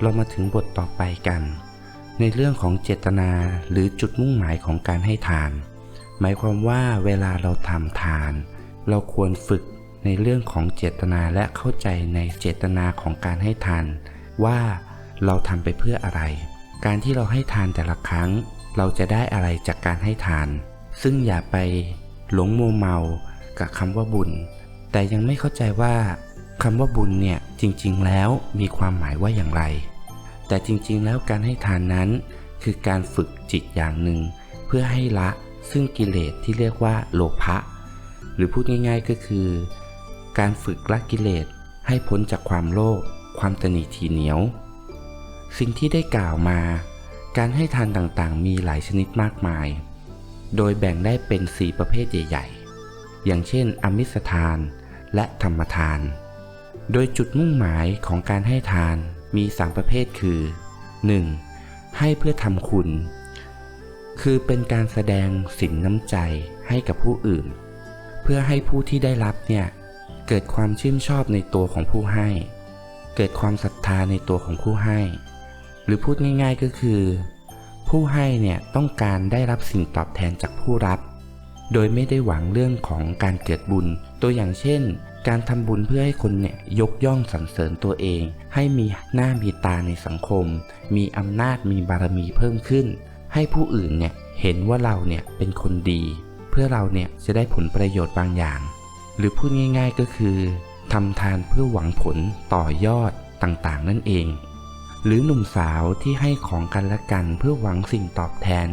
เรามาถึงบทต่อไปกัน ในเรื่องของเจตนาหรือจุดมุ่งหมายของการให้ทาน หมายความว่าเวลาเราทำทาน เราควรฝึกในเรื่องของเจตนาและเข้าใจในเจตนาของการให้ทาน ว่าเราทำไปเพื่ออะไร การที่เราให้ทานแต่ละครั้ง เราจะได้อะไรจากการให้ทาน ซึ่งอย่าไปหลงโมเมากับคำว่าบุญ แต่ยังไม่เข้าใจว่า คำว่าบุญเนี่ยจริงๆแล้วมีความหมายว่าอย่างไร แต่จริงๆแล้วการให้ทานนั้น คือการฝึกจิตอย่างหนึ่ง เพื่อให้ละซึ่งกิเลสที่เรียกว่าโลภะหรือพูดง่ายๆก็คือ การฝึกละกิเลสให้พ้นจากความโลภความตนีทีเหนียว สิ่งที่ได้กล่าวมา การให้ทานต่างๆ มีหลายชนิดมากมาย โดยแบ่งได้เป็น 4 ประเภทใหญ่ ๆ อย่างเช่น อมิสทานและธรรมทาน โดยจุดมุ่งหมายของการให้ทานมี 3 ประเภทคือ 1. ให้เพื่อทำคุณ คือเป็นการแสดงสินน้ำใจให้กับผู้อื่น เพื่อให้ผู้ที่ได้รับเนี่ยเกิดความชื่นชอบในตัวของผู้ให้ เกิดความศรัทธาในตัวของผู้ให้ หรือพูดง่ายๆก็คือ ผู้ให้เนี่ยต้องการได้รับสิ่งตอบแทนจากผู้รับ โดยไม่ได้หวังเรื่องของการเกิดบุญ ตัวอย่างเช่น การทำบุญเพื่อให้คนเนี่ยยกย่องสรรเสริญตัวเอง ให้มีหน้ามีตาในสังคม มีอำนาจมีบารมีเพิ่มขึ้น ให้ผู้อื่นเนี่ยเห็นว่าเราเนี่ยเป็นคนดี เพื่อเราเนี่ยจะได้ผลประโยชน์บางอย่าง หรือพูดง่าย ๆก็คือทำทานเพื่อหวังผลต่อยอดต่างๆ นั่นเอง หรือหนุ่มสาวที่ให้ของกันและกันเพื่อหวังสิ่งตอบแทน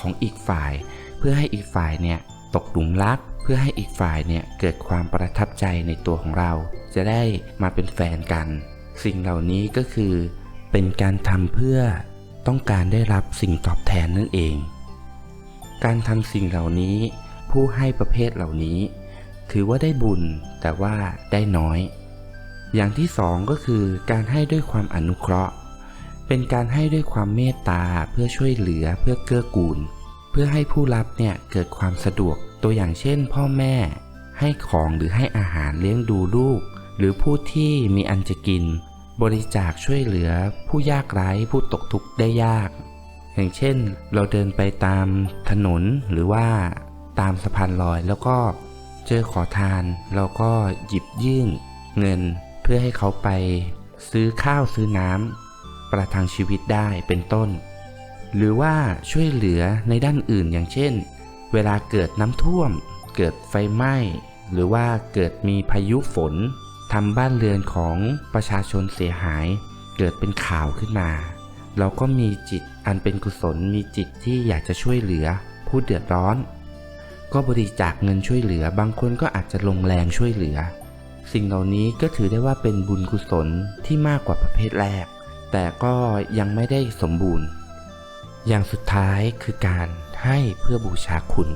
ของอีกฝ่าย เพื่อให้อีกฝ่ายเนี่ย ตกหลุมรัก เพื่อให้อีกฝ่ายเนี่ยเกิดความประทับใจในตัวของเรา จะได้มาเป็นแฟนกัน สิ่งเหล่านี้ก็คือ เป็นการทำเพื่อต้องการได้รับสิ่งตอบแทนนั่นเอง การทำสิ่งเหล่านี้ ผู้ให้ประเภทเหล่านี้ ถือว่าได้บุญแต่ว่าได้น้อย อย่างที่สองก็คือการให้ด้วยความอนุเคราะห์ เป็นการให้ด้วยความเมตตาเพื่อช่วยเหลือเพื่อเกื้อกูล พื่อให้ผู้รับเนี่ยเกิดความสะดวกตัวอย่างเช่น พ่อแม่ ให้ของหรือให้อาหารเลี้ยงดูลูก หรือผู้ที่มีอันจะกิน บริจาคช่วยเหลือ ผู้ยากไร้ผู้ตกทุกข์ได้ยาก อย่างเช่น เราเดินไปตามถนนหรือว่าตามสะพานลอยแล้วก็เจอขอทาน เราก็หยิบยื่น เงินเพื่อให้เขาไปซื้อข้าวซื้อน้ำประทังชีวิตได้เป็นต้น หรือว่าช่วยเหลือในด้านอื่นอย่างเช่น เวลาเกิดน้ำท่วม เกิดไฟไหม้ หรือว่าเกิดมีพายุฝนทำบ้านเรือนของประชาชนเสียหาย เกิดเป็นข่าวขึ้นมา เราก็มีจิตอันเป็นกุศลมีจิตที่อยากจะช่วยเหลือ ผู้เดือดร้อน ก็บริจาคเงินช่วยเหลือ บางคนก็อาจจะลงแรงช่วยเหลือ สิ่งเหล่านี้ก็ถือได้ว่าเป็นบุญกุศลที่มากกว่าประเภทแรก แต่ก็ยังไม่ได้สมบูรณ์ อย่างสุดท้ายคือการให้เพื่อบูชาคุณ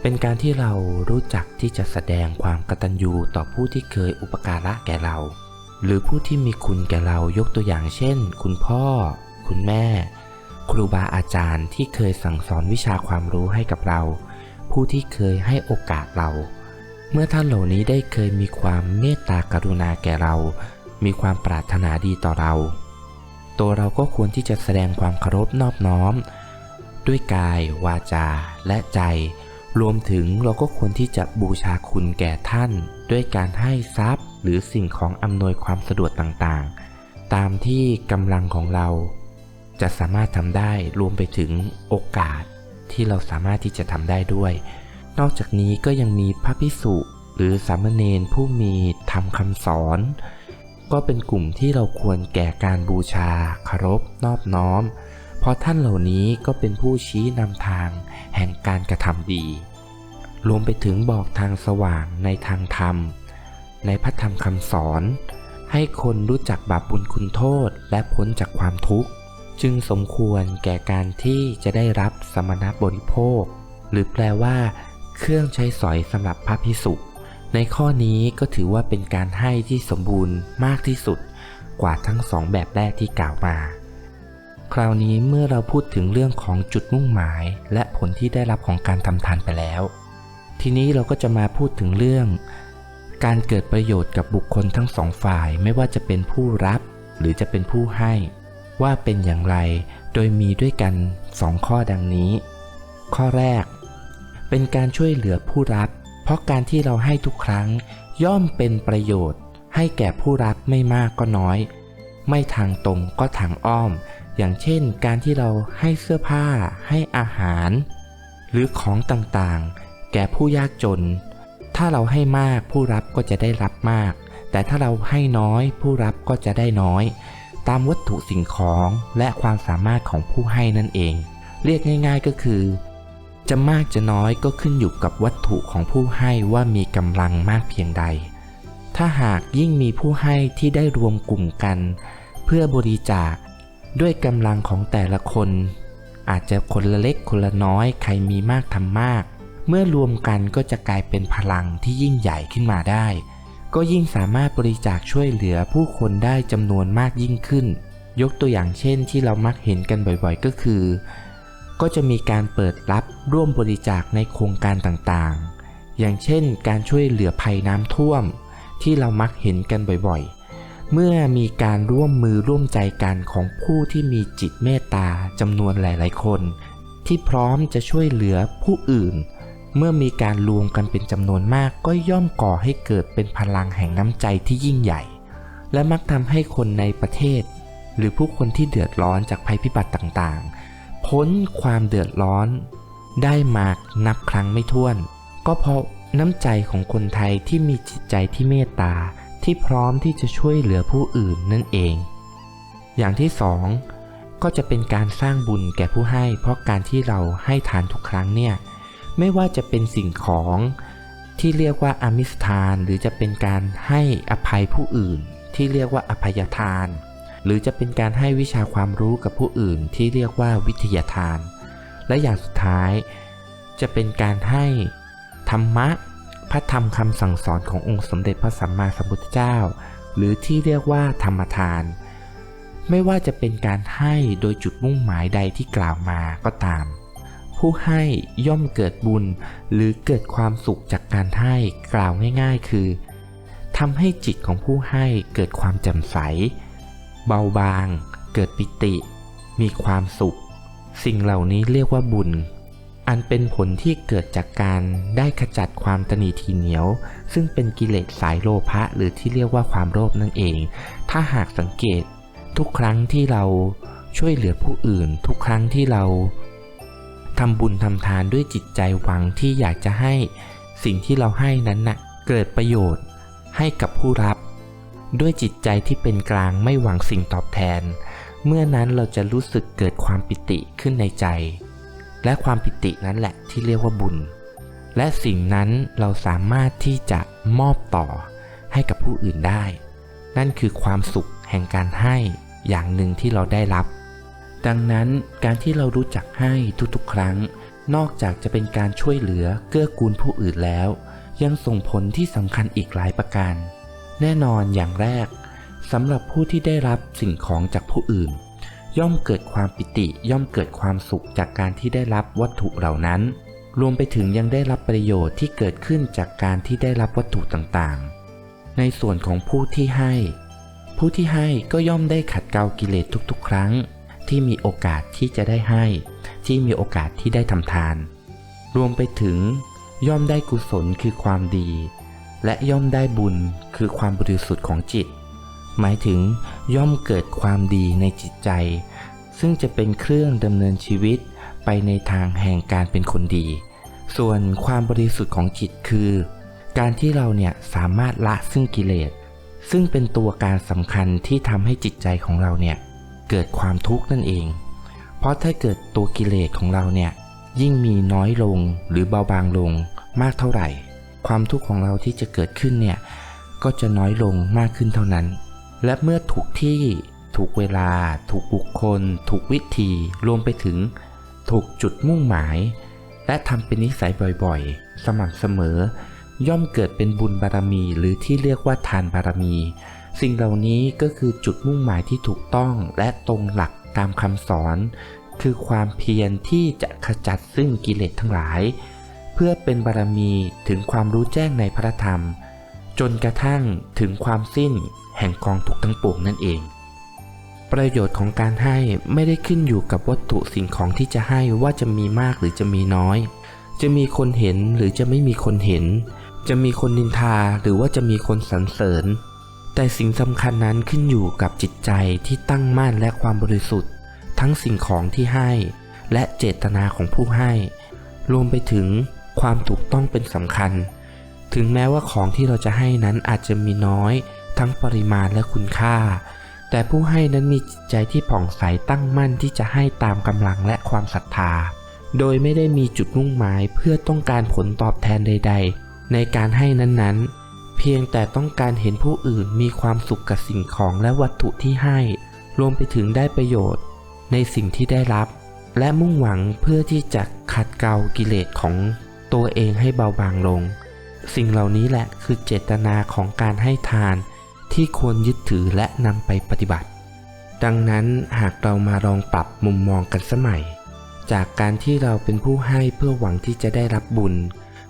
เป็นการที่เรารู้จักที่จะแสดงความกตัญญูต่อผู้ที่เคยอุปการะแก่เรา หรือผู้ที่มีคุณแก่เรายกตัวอย่างเช่น คุณพ่อ คุณแม่ ครูบาอาจารย์ที่เคยสั่งสอนวิชาความรู้ให้กับเรา ผู้ที่เคยให้โอกาสเรา เมื่อท่านเหล่านี้ได้เคยมีความเมตตากรุณาแก่เรา มีความปรารถนาดีต่อเรา ตัวเราก็ควรที่จะแสดงความเคารพนอบน้อม ด้วยกาย วาจา และใจ รวมถึงเราก็ควรที่จะบูชาคุณแก่ท่าน ด้วยการให้ทรัพย์ หรือสิ่งของอำนวยความสะดวกต่างๆ ตามที่กำลังของเรา จะสามารถทำได้รวมไปถึงโอกาสที่เราสามารถที่จะทำได้ด้วย นอกจากนี้ก็ยังมีพระพิสุหรือสามเณรผู้มีธรรมคำสอน ก็เป็นกลุ่มที่เราควรแก่การบูชาคารพนอบน้อม เพราะท่านเหล่านี้ก็เป็นผู้ชี้นำทางแห่งการกระทำดี รวมไปถึงบอกทางสว่างในทางธรรม ในพระธรรมคำสอน ให้คนรู้จักบาปบุญคุณโทษและพ้นจากความทุกข์ จึงสมควรแก่การที่จะได้รับสมณบริโภค หรือแปลว่า เครื่องใช้สอยสำหรับพระพิสุ ในข้อนี้ก็ถือว่าเป็นการให้ที่สมบูรณ์มากที่สุดกว่าทั้งสองแบบแรกที่กล่าวมา คราวนี้เมื่อเราพูดถึงเรื่องของจุดมุ่งหมาย และผลที่ได้รับของการทำทานไปแล้ว ทีนี้เราก็จะมาพูดถึงเรื่อง การเกิดประโยชน์กับบุคคลทั้งสองฝ่ายไม่ว่าจะเป็นผู้รับ หรือจะเป็นผู้ให้ ว่าเป็นอย่างไร โดยมีด้วยกัน2ข้อดังนี้ ข้อแรก เป็นการช่วยเหลือผู้รับ เพราะการที่เราให้ทุกครั้งย่อมเป็นประโยชน์ ให้แก่ผู้รับไม่มากก็น้อย ไม่ทางตรงก็ทางอ้อม อย่างเช่น การที่เราให้เสื้อผ้า ให้อาหาร หรือของต่างๆ แก่ผู้ยากจน ถ้าเราให้มากผู้รับก็จะได้รับมาก แต่ถ้าเราให้น้อยผู้รับก็จะได้น้อย ตามวัตถุสิ่งของและความสามารถของผู้ให้นั่นเอง เรียกง่าย ๆก็คือ จะมากจะน้อยก็ขึ้นอยู่กับวัตถุของผู้ให้ว่ามีกำลังมากเพียงใด ถ้าหากยิ่งมีผู้ให้ที่ได้รวมกลุ่มกัน เพื่อบริจาคด้วยกำลังของแต่ละคน อาจจะคนละเล็กคนละน้อยใครมีมากทำมาก เมื่อรวมกันก็จะกลายเป็นพลังที่ยิ่งใหญ่ขึ้นมาได้ ก็ยิ่งสามารถบริจาคช่วยเหลือผู้คนได้จำนวนมากยิ่งขึ้น ยกตัวอย่างเช่นที่เรามักเห็นกันบ่อยๆ ก็คือ ก็จะมีการเปิดรับร่วมบริจาคในโครงการต่างๆ อย่างเช่น การช่วยเหลือภัยน้ำท่วม ที่เรามักเห็นกันบ่อยๆ เมื่อมีการร่วมมือร่วมใจกันของผู้ที่มีจิตเมตตาจำนวนหลายๆ คน ที่พร้อมจะช่วยเหลือผู้อื่น เมื่อมีการรวมกันเป็นจำนวนมากก็ย่อมก่อให้เกิดเป็นพลังแห่งน้ำใจที่ยิ่งใหญ่ และมักทำให้คนในประเทศ หรือผู้คนที่เดือดร้อนจากภัยพิบัติต่างๆ พ้นความเดือดร้อน ได้มากนับครั้งไม่ถ้วน ก็เพราะน้ำใจของคนไทยที่มีจิตใจที่เมตตาที่พร้อมที่จะช่วยเหลือผู้อื่นนั่นเอง อย่างที่สองก็จะเป็นการสร้างบุญแก่ผู้ให้ เพราะการที่เราให้ทานทุกครั้งเนี่ยไม่ว่าจะเป็นสิ่งของที่เรียกว่าอามิสทาน หรือจะเป็นการให้อภัยผู้อื่น ที่เรียกว่าอภัยทาน หรือจะเป็นการให้วิชาความรู้กับผู้อื่นที่เรียกว่าวิทยาทาน และอย่างสุดท้าย จะเป็นการให้ธรรมะพระธรรมคำสั่งสอนขององค์สมเด็จพระสัมมาสัมพุทธเจ้า หรือที่เรียกว่าธรรมทาน ไม่ว่าจะเป็นการให้โดยจุดมุ่งหมายใดที่กล่าวมาก็ตาม ผู้ให้ย่อมเกิดบุญหรือเกิดความสุขจากการให้กล่าวง่าย ๆ คือทำให้จิตของผู้ให้เกิดความแจ่มใส เบาบาง เกิดปิติ มีความสุข สิ่งเหล่านี้เรียกว่าบุญ อันเป็นผลที่เกิดจากการได้ขจัดความตนีทีเหนียว ซึ่งเป็นกิเลสสายโลภะหรือที่เรียกว่าความโลภนั่นเอง ถ้าหากสังเกต ทุกครั้งที่เราช่วยเหลือผู้อื่น ทุกครั้งที่เราทำบุญทำทานด้วยจิตใจหวังที่อยากจะให้สิ่งที่เราให้นั้นนะ่ะเกิดประโยชน์ให้กับผู้รับ ด้วยจิตใจที่เป็นกลางไม่หวังสิ่งตอบแทน เมื่อนั้นเราจะรู้สึกเกิดความปิติขึ้นในใจ และความปิตินั้นแหละที่เรียกว่าบุญ และสิ่งนั้นเราสามารถที่จะมอบต่อให้กับผู้อื่นได้ นั่นคือความสุขแห่งการให้อย่างหนึ่งที่เราได้รับ ดังนั้นการที่เรารู้จักให้ทุกๆ ครั้ง นอกจากจะเป็นการช่วยเหลือเกื้อกูลผู้อื่นแล้ว ยังส่งผลที่สำคัญอีกหลายประการ แน่นอนอย่างแรกสำหรับผู้ที่ได้รับสิ่งของจากผู้อื่น ย่อมเกิดความปิติย่อมเกิดความสุขจากการที่ได้รับวัตถุเหล่านั้น รวมไปถึงยังได้รับประโยชน์ที่เกิดขึ้นจากการที่ได้รับวัตถุต่างๆ ในส่วนของผู้ที่ให้ ผู้ที่ให้ก็ย่อมได้ขัดเกลากิเลสทุกๆ ครั้ง ที่มีโอกาสที่จะได้ให้ ที่มีโอกาสที่ได้ทำทาน รวมไปถึงย่อมได้กุศลคือความดี และย่อมได้บุญคือความบริสุทธิ์ของจิต หมายถึงย่อมเกิดความดีในจิตใจ ซึ่งจะเป็นเครื่องดำเนินชีวิตไปในทางแห่งการเป็นคนดี ส่วนความบริสุทธิ์ของจิตคือ การที่เราเนี่ยสามารถละซึ่งกิเลส ซึ่งเป็นตัวการสำคัญที่ทำให้จิตใจของเราเนี่ยเกิดความทุกข์นั่นเอง เพราะถ้าเกิดตัวกิเลสของเราเนี่ยยิ่งมีน้อยลงหรือเบาบางลงมากเท่าไหร่ ความทุกข์ของเราที่จะเกิดขึ้นเนี่ยก็จะน้อยลงมากขึ้นเท่านั้น และเมื่อถูกที่ถูกเวลา ถูกบุคคล ถูกวิธีรวมไปถึง ถูกจุดมุ่งหมาย และทำเป็นนิสัยบ่อยๆ สม่ำเสมอ ย่อมเกิดเป็นบุญบารมี หรือที่เรียกว่าทานบารมี สิ่งเหล่านี้ก็คือจุดมุ่งหมายที่ถูกต้องและตรงหลักตามคำสอน คือความเพียรที่จะขจัดซึ่งกิเลสทั้งหลาย เพื่อเป็นบารมีถึงความรู้แจ้งในพระธรรม จนกระทั่งถึงความสิ้นแห่งกองทุกทั้งปวงนั่นเอง ประโยชน์ของการให้ไม่ได้ขึ้นอยู่กับวัตถุสิ่งของที่จะให้ว่าจะมีมากหรือจะมีน้อย จะมีคนเห็นหรือจะไม่มีคนเห็น จะมีคนนินทาหรือว่าจะมีคนสรรเสริญ แต่สิ่งสำคัญนั้นขึ้นอยู่กับจิตใจที่ตั้งมั่นและความบริสุทธิ์ ทั้งสิ่งของที่ให้ และเจตนาของผู้ให้ รวมไปถึง ความถูกต้องเป็นสำคัญ ถึงแม้ว่าของที่เราจะให้นั้นอาจจะมีน้อย ทั้งปริมาณและคุณค่า แต่ผู้ให้นั้นมีจิตใจที่ผ่องใสตั้งมั่นที่จะให้ตามกำลังและความศรัทธา โดยไม่ได้มีจุดมุ่งหมายเพื่อต้องการผลตอบแทนใด ๆ ในการให้นั้นๆ เพียงแต่ต้องการเห็นผู้อื่นมีความสุขกับสิ่งของและวัตถุที่ให้ รวมไปถึงได้ประโยชน์ ในสิ่งที่ได้รับและมุ่งหวังเพื่อที่จะขัดเกลากิเลสของ ตัวเองให้เบาบางลง สิ่งเหล่านี้แหละคือเจตนาของการให้ทานที่ควรยึดถือและนำไปปฏิบัติ ดังนั้นหากเรามาลองปรับมุมมองกันสมัย จากการที่เราเป็นผู้ให้เพื่อหวังที่จะได้รับบุญ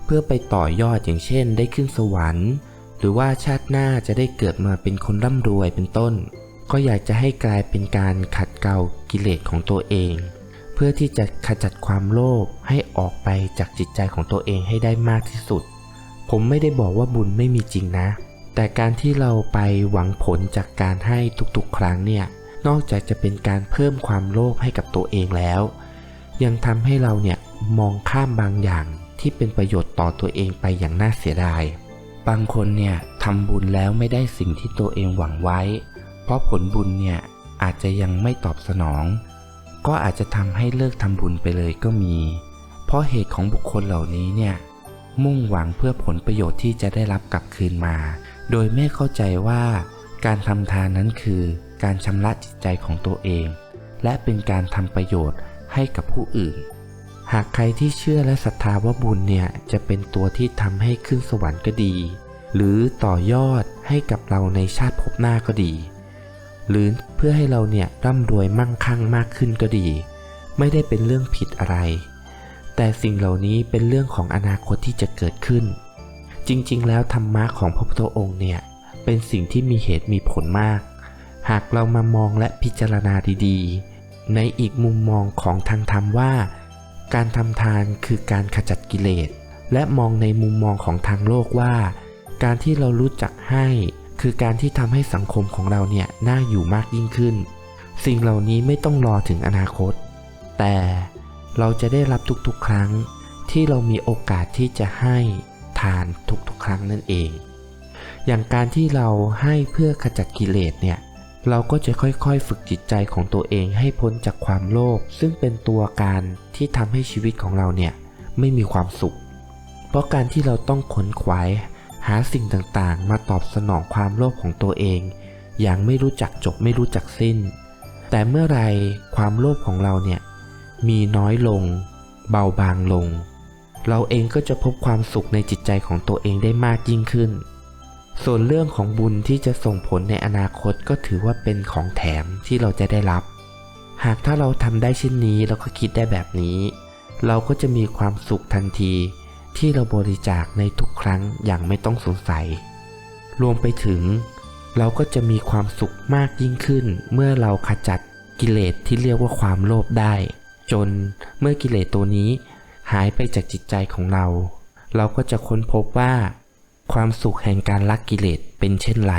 เพื่อไปต่อยอดอย่างเช่น ได้ขึ้นสวรรค์ หรือว่าชาติหน้าจะได้เกิดมาเป็นคนร่ำรวยเป็นต้น ก็อยากจะให้กลายเป็นการขัดเกลากิเลสของตัวเอง เพื่อที่จะขจัดความโลภให้ออกไปจากจิตใจของตัวเองให้ได้มากที่สุด ผมไม่ได้บอกว่าบุญไม่มีจริงนะ แต่การที่เราไปหวังผลจากการให้ทุกๆ ครั้งเนี่ย นอกจากจะเป็นการเพิ่มความโลภให้กับตัวเองแล้ว ยังทำให้เราเนี่ยมองข้ามบางอย่างที่เป็นประโยชน์ต่อตัวเองไปอย่างน่าเสียดาย บางคนเนี่ยทำบุญแล้วไม่ได้สิ่งที่ตัวเองหวังไว้ เพราะผลบุญเนี่ยอาจจะยังไม่ตอบสนอง ก็อาจจะทำให้เลิกทำบุญไปเลยก็มี เพราะเหตุของบุคคลเหล่านี้เนี่ย มุ่งหวังเพื่อผลประโยชน์ที่จะได้รับกลับคืนมา โดยไม่เข้าใจว่า การทำทานนั้นคือ การชำระจิตใจของตัวเอง และเป็นการทำประโยชน์ให้กับผู้อื่น หากใครที่เชื่อและศรัทธาว่าบุญเนี่ยจะเป็นตัวที่ทำให้ขึ้นสวรรค์ก็ดี หรือต่อยอดให้กับเราในชาติภพหน้าก็ดี หรือเพื่อให้เราเนี่ยร่ำรวยมั่งคั่งมากขึ้นก็ดี ไม่ได้เป็นเรื่องผิดอะไร แต่สิ่งเหล่านี้เป็นเรื่องของอนาคตที่จะเกิดขึ้น จริงๆ แล้วธรรมะของพระพุทธองค์เนี่ยเป็นสิ่งที่มีเหตุมีผลมาก หากเรามามองและพิจารณาดีๆ ในอีกมุมมองของทางธรรมว่า การทำทานคือการขจัดกิเลสและมองในมุมมองของทางโลกว่า การที่เรารู้จักให้ คือการที่ทำให้สังคมของเราเนี่ยน่าอยู่มากยิ่งขึ้น สิ่งเหล่านี้ไม่ต้องรอถึงอนาคต แต่เราจะได้รับทุกๆ ครั้ง ที่เรามีโอกาสที่จะให้ทานทุกๆ ครั้งนั่นเอง อย่างการที่เราให้เพื่อขจัดกิเลสเนี่ยเราก็จะค่อยๆ ฝึกจิตใจของตัวเองให้พ้นจากความโลภซึ่งเป็นตัวการที่ทำให้ชีวิตของเราเนี่ยไม่มีความสุข เพราะการที่เราต้องขนขวาย หาสิ่งต่างๆ มาตอบสนองความโลภของตัวเอง อย่างไม่รู้จักจบไม่รู้จักสิ้น แต่เมื่อไรความโลภของเราเนี่ยมีน้อยลง เบาบางลง เราเองก็จะพบความสุขในจิตใจของตัวเองได้มากยิ่งขึ้น ส่วนเรื่องของบุญที่จะส่งผลในอนาคตก็ถือว่าเป็นของแถมที่เราจะได้รับ หากถ้าเราทำได้เช่นนี้เราก็คิดได้แบบนี้ เราก็จะมีความสุขทันที ที่เราบริจาคในทุกครั้งอย่างไม่ต้องสงสัย รวมไปถึง เราก็จะมีความสุขมากยิ่งขึ้น เมื่อเราขจัดกิเลสที่เรียกว่าความโลภได้ จนเมื่อกิเลสตัวนี้ หายไปจากจิตใจของเรา เราก็จะค้นพบว่า ความสุขแห่งการลักกิเลสเป็นเช่นไร